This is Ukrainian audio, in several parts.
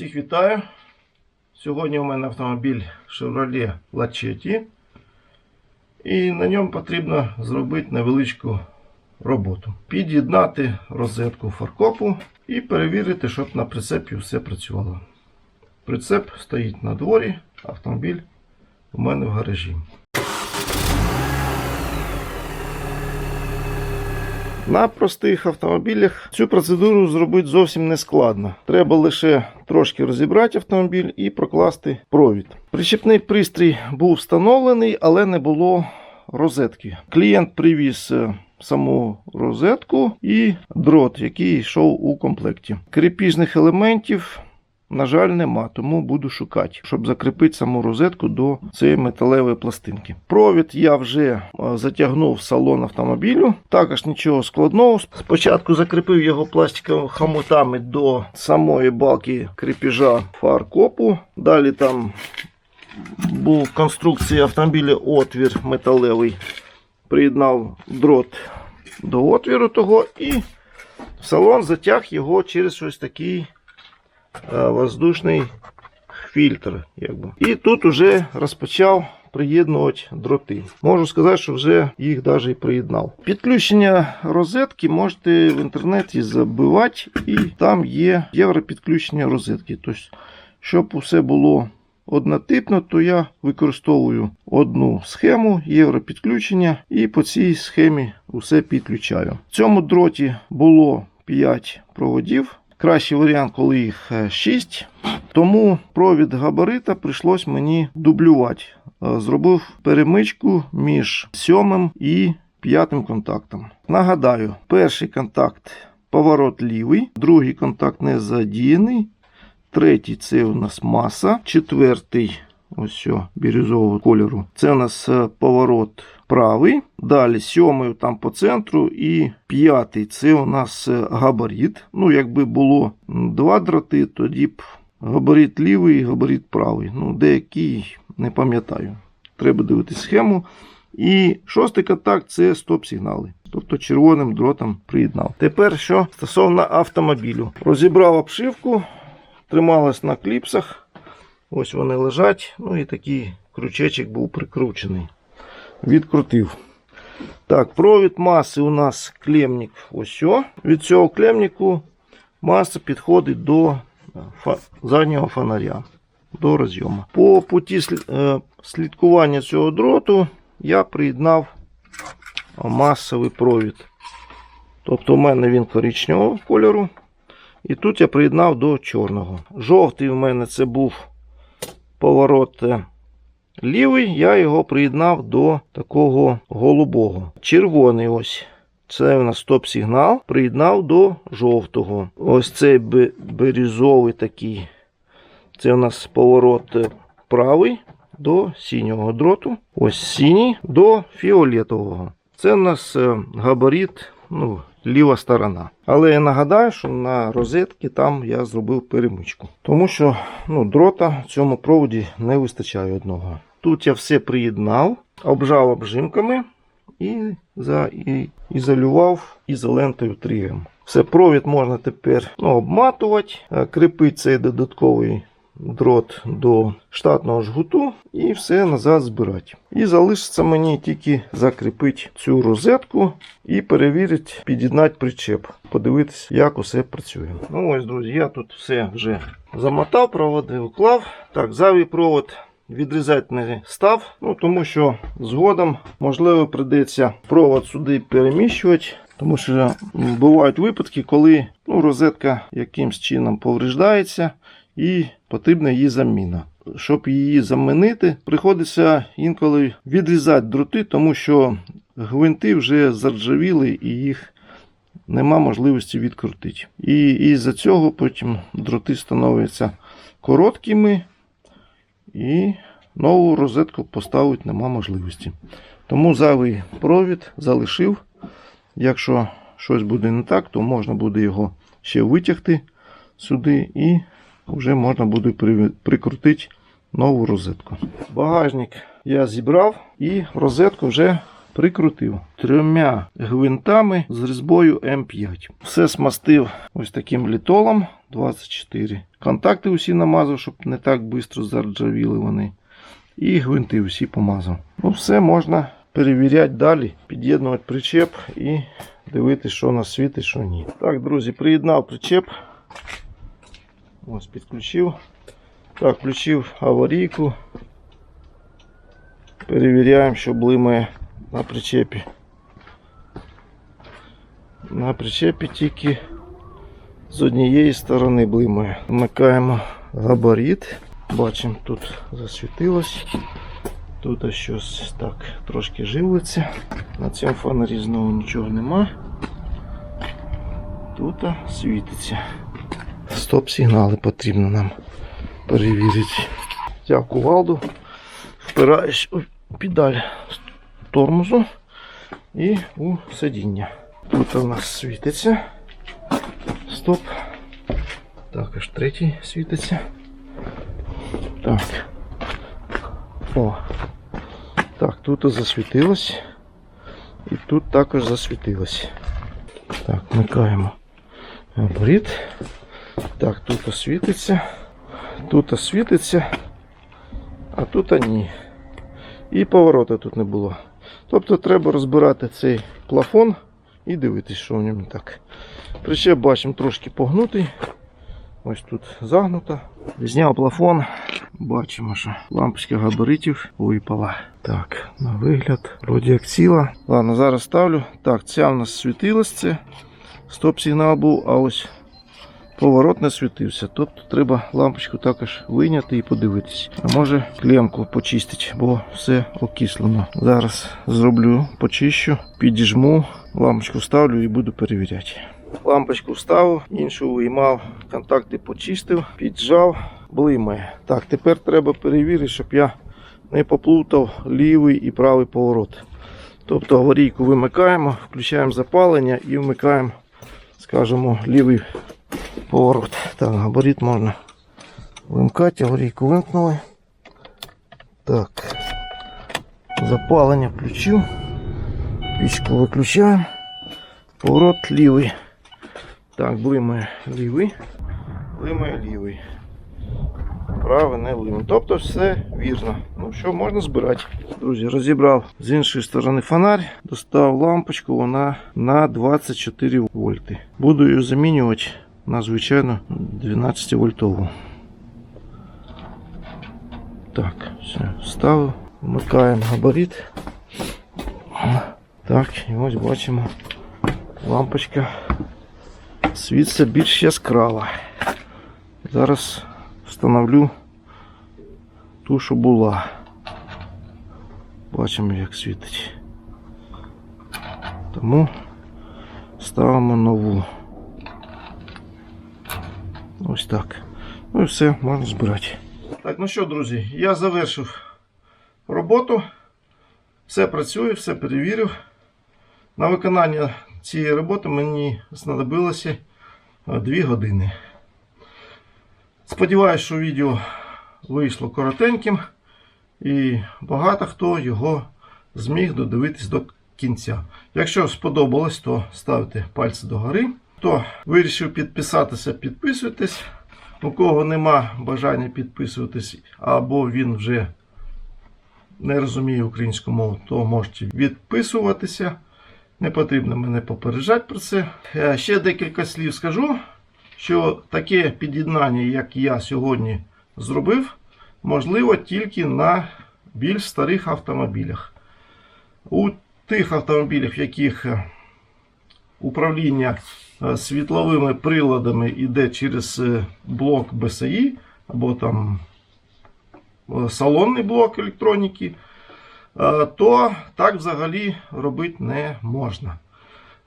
Всіх вітаю. Сьогодні у мене автомобіль Chevrolet Lachetti. І на ньому потрібно зробити невеличку роботу. Під'єднати розетку фаркопу і перевірити, щоб на прицепі все працювало. Прицеп стоїть на дворі, автомобіль у мене в гаражі. На простих автомобілях цю процедуру зробити зовсім не складно. Треба лише трошки розібрати автомобіль і прокласти провід. Причепний пристрій був встановлений, але не було розетки. Клієнт привіз е, саму розетку і дрот, який йшов у комплекті. Кріпіжних елементів. На жаль, нема, тому буду шукати, щоб закріпити саму розетку до цієї металевої пластинки. Провід я вже е, затягнув в салон автомобілю. Також нічого складного. Спочатку закріпив його пластиковими хомутами до самої балки кріпіжа фаркопу. Далі там був в конструкції автомобіля отвір металевий. Приєднав дрот до отвіру того і в салон затяг його через щось такий воздушний фільтр. Якби. І тут вже розпочав приєднувати дроти. Можу сказати, що вже їх навіть приєднав. Підключення розетки можете в інтернеті забивати, і там є європідключення розетки. Тобто, щоб усе було однотипно, то я використовую одну схему європідключення і по цій схемі усе підключаю. В цьому дроті було 5 проводів. Кращий варіант, коли їх 6. Тому провід габарита прийшлось мені дублювати. Е, Зробив перемичку між сьомим і п'ятим контактом. Нагадаю, перший контакт поворот лівий, другий контакт не задіяний, третій це у нас маса, четвертий ось що, бірюзового кольору. Це у нас е, поворот правий. Далі сьомий там по центру і п'ятий це у нас е, габарит. Ну, якби було два дроти, тоді б габарит лівий і габарит правий. Ну, деякий не пам'ятаю. Треба дивитися схему. І шостий контакт це стоп-сигнали. Тобто червоним дротом приєднав. Тепер що стосовно автомобілю. Розібрав обшивку, трималась на кліпсах. Ось вони лежать. Ну і такий крючечок був прикручений. Відкрутив. Так, провід маси у нас клемник ось. о. Від цього клемнику маса підходить до фа- заднього фонаря, до розйому. По путі е, слідкування цього дроту я приєднав масовий провід. Тобто у мене він коричневого кольору. І тут я приєднав до чорного. Жовтий у мене це був поворот лівий, я його приєднав до такого голубого. Червоний ось. Це у нас стоп-сигнал. Приєднав до жовтого. Ось цей бірюзовий такий. Це у нас поворот е, правий до синього дроту. Ось синій до фіолетового. Це у нас е, габарит, ну, ліва сторона. Але я нагадаю, що на розетки там я зробив перемичку. Тому що ну, дрота в цьому проводі не вистачає одного. Тут я все приєднав, обжав обжимками і, за, і ізолював ізолентою 3М. Все, провід можна тепер ну, обматувати, е, кріпити цей додатковий дрот до штатного жгуту і все назад збирати. І залишиться мені тільки закріпити цю розетку і перевірити, під'єднати причеп, подивитися, як усе працює. Ну ось, друзі, я тут все вже замотав, проводи уклав. Так, зайвий провод відрізати не став, ну тому що згодом можливо прийдеться провод сюди переміщувати. Тому що бувають випадки, коли ну, розетка якимсь чином повреждається і потрібна її заміна. Щоб її замінити, приходиться інколи відрізати дроти, тому що гвинти вже заржавіли і їх нема можливості відкрутити. І із-за цього потім дроти становляться короткими і нову розетку поставити нема можливості. Тому зайвий провід залишив. Якщо щось буде не так, то можна буде його ще витягти сюди і вже можна буде прикрутити нову розетку. Багажник я зібрав і розетку вже прикрутив трьома гвинтами з різьбою М5. Все смастив ось таким літолом 24. Контакти усі намазав, щоб не так швидко заржавіли вони. І гвинти усі помазав. Ну, все можна перевіряти далі, під'єднувати причеп і дивитися, що у нас світить, що ні. Так, друзі, приєднав причеп. Ось підключив. Так, включив аварійку. Перевіряємо, що блимає на причепі. На причепі тільки з однієї сторони блимає. Вмикаємо габарит. Бачимо, тут засвітилось. Тут щось так трошки живиться. На цьому фонарі знову нічого нема. Тут світиться. Стоп-сигнали потрібно нам перевірити. Тяг кувалду, впираєш у педаль тормозу і у сидіння. Тут у нас світиться. Стоп. Також третій світиться. Так. О. Так, тут засвітилось. І тут також засвітилось. Так, вмикаємо габарит. Так, тут світиться. Тут світиться, а тут ні. І поворота тут не було. Тобто треба розбирати цей плафон і дивитись, що в ньому так. Причеп бачимо трошки погнутий. Ось тут загнута. Зняв плафон. Бачимо, що лампочка габаритів випала. Так, на вигляд, вроді як ціла. Ладно, зараз ставлю. Так, ця в нас світилась це. Стоп-сигнал був, а ось поворот не світився. Тобто треба лампочку також вийняти і подивитись. А може клемку почистити, бо все окислено. Зараз зроблю, почищу, підіжму, лампочку вставлю і буду перевіряти. Лампочку вставив, іншу виймав, контакти почистив, піджав, блимає. Так, тепер треба перевірити, щоб я не поплутав лівий і правий поворот. Тобто аварійку вимикаємо, включаємо запалення і вмикаємо, скажімо, лівий поворот. Так, габарит можна вимкати, аварійку вимкнули. Так, запалення включив, пічку виключаємо, поворот лівий. Так, блимає лівий, блимає лівий. Правий не блимає. Тобто все вірно. Ну що, можна збирати. Друзі, розібрав з іншої сторони фонарь, достав лампочку, вона на 24 вольти. Буду її замінювати на звичайно 12 вольтову. Так, все, вставив, вмикаємо габарит. Так, і ось бачимо лампочка світиться більш яскрава. Зараз встановлю ту, що була. Бачимо, як світить. Тому ставимо нову. Ось так. Ну і все, можна збирати. Так, ну що, друзі, я завершив роботу. Все працює, все перевірив. На виконання цієї роботи мені знадобилося 2 години. Сподіваюсь, що відео вийшло коротеньким і багато хто його зміг додивитись до кінця. Якщо сподобалось, то ставте пальці догори. Хто вирішив підписатися, підписуйтесь. У кого нема бажання підписуватись, або він вже не розуміє українську мову, то можете відписуватися. Не потрібно мене попереджати про це. Е, Ще декілька слів скажу, що таке під'єднання, як я сьогодні зробив, можливо тільки на більш старих автомобілях. У тих автомобілях, в яких е, управління світловими приладами йде через е, блок BSI, або там е, салонний блок електроніки, е, то так взагалі робити не можна.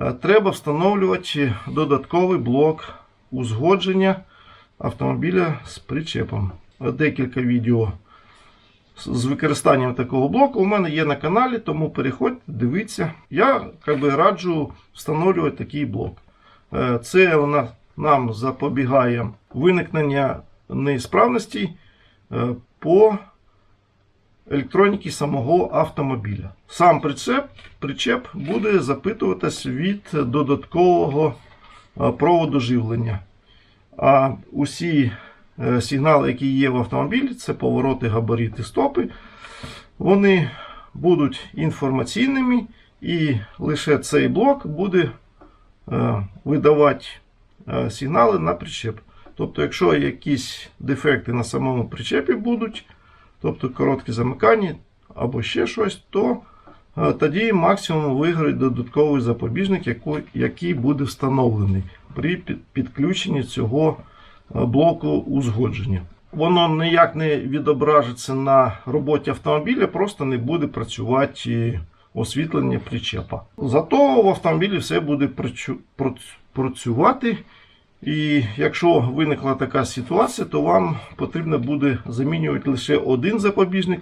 Е, Треба встановлювати додатковий блок узгодження автомобіля з причепом. Е, Декілька відео з- використанням такого блоку у мене є на каналі, тому переходьте, дивіться. Я би, раджу встановлювати такий блок. Е, Це нам запобігає виникнення несправностей е, по електроніки самого автомобіля. Сам причеп, причеп буде запитуватись від додаткового е, проводу живлення. А усі сигнали, які є в автомобілі, це повороти, габарити, стопи, вони будуть інформаційними, і лише цей блок буде видавати е, сигнали на причеп. Тобто, якщо якісь дефекти на самому причепі будуть, тобто коротке замикання або ще щось, то е, тоді максимум виграє додатковий запобіжник, який буде встановлений при підключенні цього е, блоку узгодження. Воно ніяк не відображиться на роботі автомобіля, просто не буде працювати е, освітлення причепа. Зато в автомобілі все буде працювати. І якщо виникла така ситуація, то вам потрібно буде замінювати лише один запобіжник,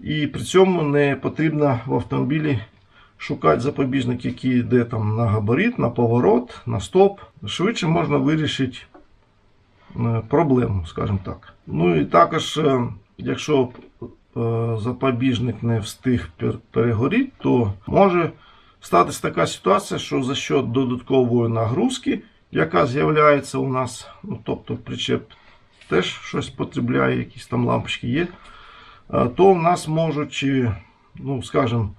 і при цьому не потрібно в автомобілі шукати запобіжник, який йде там на габарит, на поворот, на стоп. Швидше можна вирішити е, проблему, скажімо так. Ну і також, е, якщо запобіжник не встиг перегоріти, то може статися така ситуація, що за счет додаткової нагрузки, яка з'являється у нас, ну, тобто причеп теж щось потребляє, якісь там лампочки є, е, то в нас можуть, е, ну, скажімо,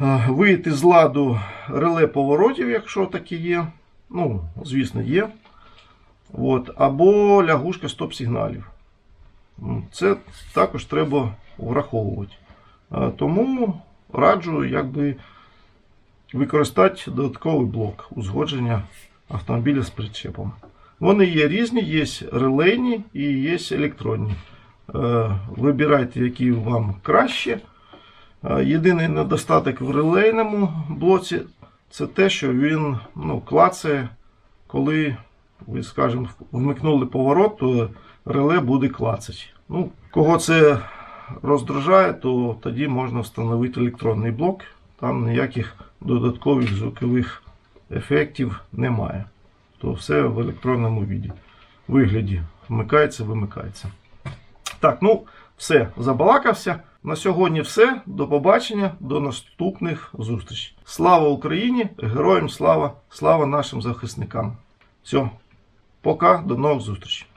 е, вийти з ладу реле поворотів, якщо такі є. Ну, звісно, є. От, або лягушка стоп-сигналів. Це також треба враховувати. Тому раджу якби використати додатковий блок узгодження автомобіля з причепом. Вони є різні, є релейні і є електронні. Е, Вибирайте, які вам краще. Е, Єдиний недостаток в релейному блоці це те, що він ну, клацає, коли ви, скажімо, вмикнули поворот, то реле буде клацати. Ну, кого це роздражає, то тоді можна встановити електронний блок. Там ніяких додаткових звукових ефектів немає. То все в електронному віді. вигляді вмикається, вимикається. Так, ну все, забалакався. На сьогодні все. До побачення, до наступних зустрічей. Слава Україні! Героям слава! Слава нашим захисникам! Все, пока, до нових зустрічей!